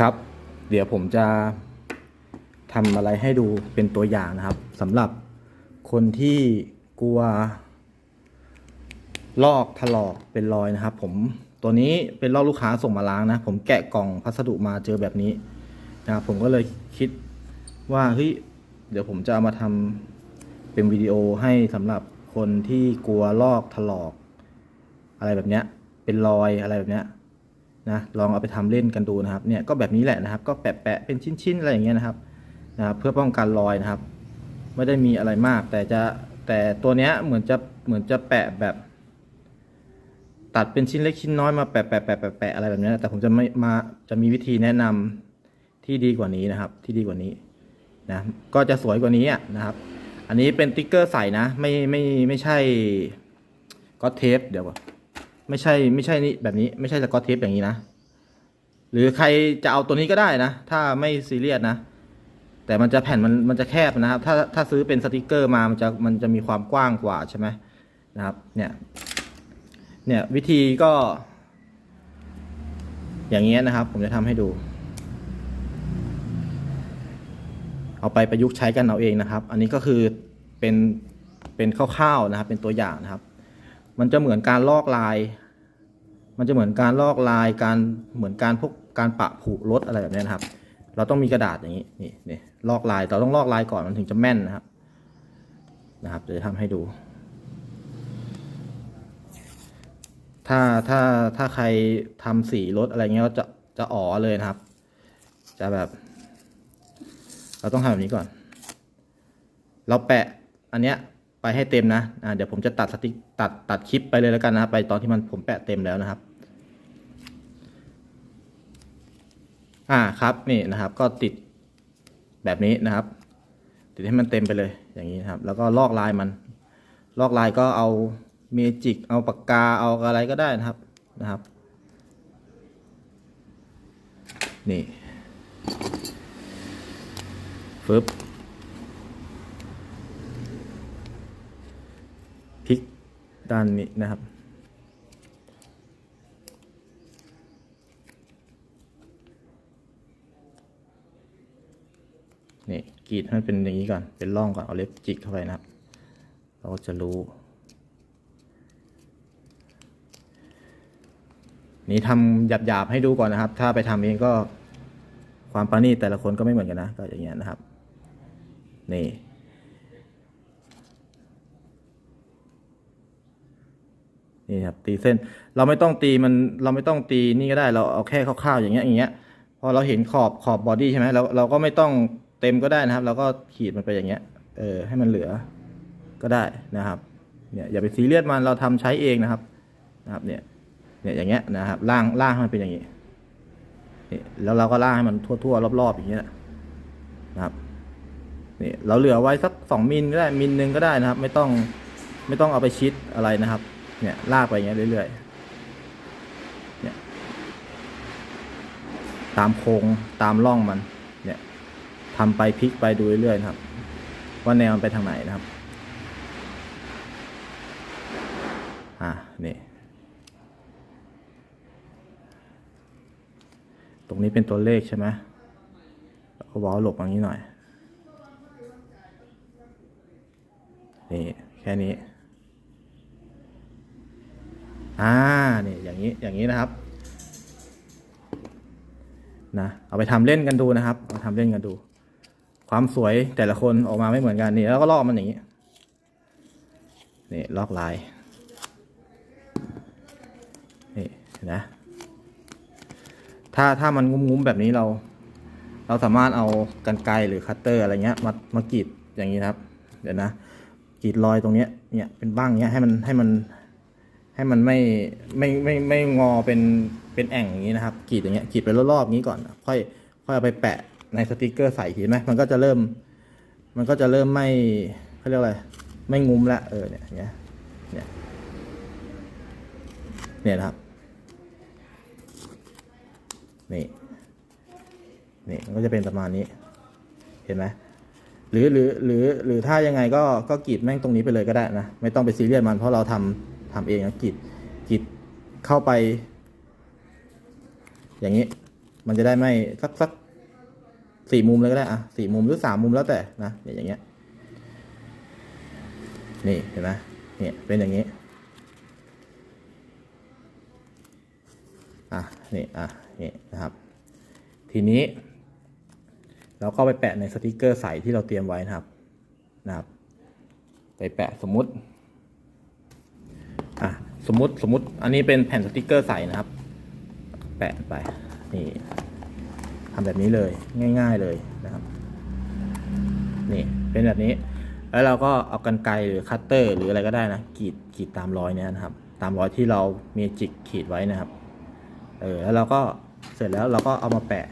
ครับ เดี๋ยวผมจะทำอะไรให้ดูเป็นตัวอย่างนะครับสำหรับคนที่กลัว ลอกถลอกเป็นรอยนะครับ ผมตัวนี้เป็นลอกลูกค้าส่งมาล้างนะ ผมแกะกล่องพัสดุมาเจอแบบนี้นะครับผมก็เลยคิดว่าเฮ้ยเดี๋ยวผมจะเอามาทำเป็นวิดีโอให้สำหรับคนที่กลัวลอกถลอก อะไรแบบเนี้ย เป็นรอยอะไรแบบเนี้ย นะลองเอาไปทำเล่นกันดูนะครับเนี่ยก็แบบนี้แหละนะครับ ก็แปะแปะเป็นชิ้นๆอะไรอย่างเงี้ยนะครับนะครับ เพื่อป้องกันรอยนะครับ ไม่ได้มีอะไรมาก แต่จะแต่ตัวเนี้ยเหมือนจะเหมือนจะแปะแบบ ตัดเป็นชิ้นเล็กชิ้นน้อยมาแปะแปะแปะแปะแปะอะไรแบบนี้แต่ผมจะไม่มาจะมีวิธีแนะนำที่ดีกว่านี้นะครับ ที่ดีกว่านี้นะก็จะสวยกว่านี้นะครับ อันนี้เป็นติ๊กเกอร์ใส่นะ ไม่ไม่ไม่ใช่ก็เทปเดี๋ยวก่อน ไม่ใช่ไม่ใช่นี่แบบนี้ไม่ใช่สกอตเทปอย่างนี้นะ หรือใครจะเอาตัวนี้ก็ได้นะ ถ้าไม่ซีเรียสนะ แต่มันจะแผ่นมันมันจะแคบนะครับ ถ้าถ้าซื้อเป็นสติกเกอร์มามันจะมันจะมีความกว้างกว่าใช่ไหมนะครับ เนี่ย เนี่ยวิธีก็ อย่างเงี้ยนะครับ ผมจะทำให้ดู เอาไปประยุกต์ใช้กันเอาเองนะครับ อันนี้ก็คือเป็นเป็นคร่าวๆนะครับ เป็นตัวอย่างนะครับ มันจะเหมือนการลอกลาย มันจะเหมือนการลอกลายการเหมือนการพวกการปะผูรถอะไรแบบนี้นะครับ เราต้องมีกระดาษอย่างนี้นี่นี่ลอกลายเราต้องลอกลายก่อนมันถึงจะแม่นนะครับนะครับเดี๋ยวจะทำให้ดู ถ้าถ้าถ้าใครทำสีรถอะไรเงี้ยก็จะจะอ๋อเลยนะครับ จะแบบ เราต้องทำแบบนี้ก่อน เราแปะอันเนี้ย ไปให้เต็มนะอ่าเดี๋ยวผมจะตัดสติ๊กตัดตัดคลิปไปเลยแล้วกันนะครับไปตอนที่มันผมแปะเต็มแล้วนะครับ อ่าครับนี่นะครับ ก็ติดแบบนี้นะครับ ติดให้มันเต็มไปเลยอย่างนี้นะครับ แล้วก็ลอกลายมัน ลอกลายก็เอาเมจิกเอาปากกาเอาอะไรก็ได้นะครับนะครับ นี่ฟึบพลิก ด้านนี้นะครับ นี่กรีดให้มันเป็นอย่างนี้ก่อน เป็นร่องก่อน เอาเล็บจิกเข้าไปนะครับ เราก็จะรู้ นี่ทำหยาบๆให้ดูก่อนนะครับ ถ้าไปทำเองก็ความประณีตแต่ละคนก็ไม่เหมือนกันนะ ก็อย่างเงี้ยนะครับ นี่ นี่ครับตีเส้น เราไม่ต้องตีมันเราไม่ต้องตีนี่ก็ได้ เราเอาแค่คร่าวๆอย่างเงี้ยอย่างเงี้ยพอเราเห็นขอบขอบบอดี้ใช่ไหมเราเราก็ไม่ต้องเต็มก็ได้นะครับ เราก็ขีดมันไปอย่างเงี้ยเออให้มันเหลือก็ได้นะครับเนี่ยอย่าไปซีเรียสมันเราทำใช้เองนะครับนะครับเนี่ยเนี่ยอย่างเงี้ยนะครับล่างล่างให้มันเป็นอย่างงี้นี่แล้วเราก็ล่างให้มันทั่วๆรอบๆอย่างเงี้ยนะครับนี่เราเหลือไว้สักสองมิลก็ได้มิลหนึ่งก็ได้นะครับ ไม่ต้องไม่ต้องเอาไปชิดอะไรนะครับ เนี่ยลากไปอย่างเงี้ยเรื่อยๆเนี่ยตามโค้งตามร่องมัน เนี่ยทำไปพลิกไปดูเรื่อยๆครับ ว่าแนวมันไปทางไหนนะครับ อ่านี่ตรงนี้เป็นตัวเลขใช่ไหมแล้วก็วอลหลบอย่างนี้หน่อยนี่แค่นี้ อ่าเนี่ยอย่างนี้อย่างนี้นะครับนะเอาไปทำเล่นกันดูนะครับเอาทำเล่นกันดู ความสวยแต่ละคนออกมาไม่เหมือนกันนี่แล้วก็ลอกมันอย่างนี้นี่ลอกลายนี่เห็นะ ถ้าถ้ามันงุ้มๆแบบนี้เรา เราสามารถเอากันไกรหรือคัตเตอร์อะไรเงี้ยมามากรีดอย่างนี้ครับ เดี๋ยวนะกรีดรอยตรงเนี้ยเนี่ยเป็นบ้างเนี้ยให้มันให้มัน ให้มันไม่ไม่ไม่ไม่งอเป็นเป็นแอ่งอย่างนี้นะครับกรีดอย่างเงี้ยกรีดไปรอบๆนี้ก่อน ค่อยค่อยเอาไปแปะในสติกเกอร์ใส่เห็นไหมมันก็จะเริ่ม มันก็จะเริ่มไม่เขาเรียกอะไรไม่งุ้มละเออเนี่ยอย่างเงี้ยเนี่ยเนี่ยนะครับนี่นี่มันก็จะเป็นประมาณนี้ เห็นไหมหรือหรือหรือหรือถ้ายังไงก็ก็กรีดแม่งตรงนี้ไปเลยก็ได้นะ ไม่ต้องไปซีเรียสมันเพราะเราทำ ทำเองนะกรีดกรีดเข้าไป อย่างนี้ มันจะได้ไม่สักสักสี่มุมเลยก็ได้อะสี่มุมหรือสามมุมแล้วแต่นะอย่างเงี้ยนี่เห็นไหมเนี่ยเป็นอย่างนี้อะนี่อะนี่นะครับ ทีนี้ เราก็ไปแปะในสติกเกอร์ใสที่เราเตรียมไว้นะครับนะครับ ไปแปะสมมุติ สมมติสมมติอันนี้เป็นแผ่นสติกเกอร์ใสนะครับ แปะไปนี่ทำแบบนี้เลยง่าย ๆเลยนะครับนี่เป็นแบบนี้ แล้วเราก็เอากันไกรหรือคัตเตอร์หรืออะไรก็ได้นะกรีดกรีดตามรอยเนี้ยนะครับ ตามรอยที่เราเมจิกขีดไว้นะครับเออแล้วเราก็เสร็จแล้วเราก็เอามาแปะ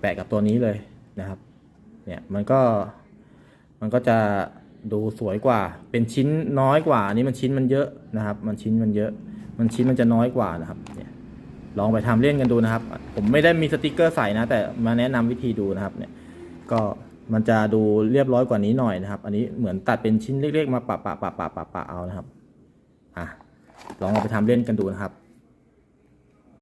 แปะกับตัวนี้เลยนะครับ เนี่ยมันก็มันก็จะ ดูสวยกว่า เป็นชิ้นน้อยกว่าอันนี้มันชิ้นมันเยอะนะครับ มันชิ้นมันเยอะ มันชิ้นมันจะน้อยกว่านะครับเนี่ยลองไปทำเล่นกันดูนะครับ ผมไม่ได้มีสติกเกอร์ใส่นะ แต่มาแนะนำวิธีดูนะครับเนี่ยก็มันจะดูเรียบร้อยกว่านี้หน่อยนะครับ อันนี้เหมือนตัดเป็นชิ้นเล็กๆมาปะปะปะปะปะปะเอานะครับอะลองเอาไปทำเล่นกันดูนะครับ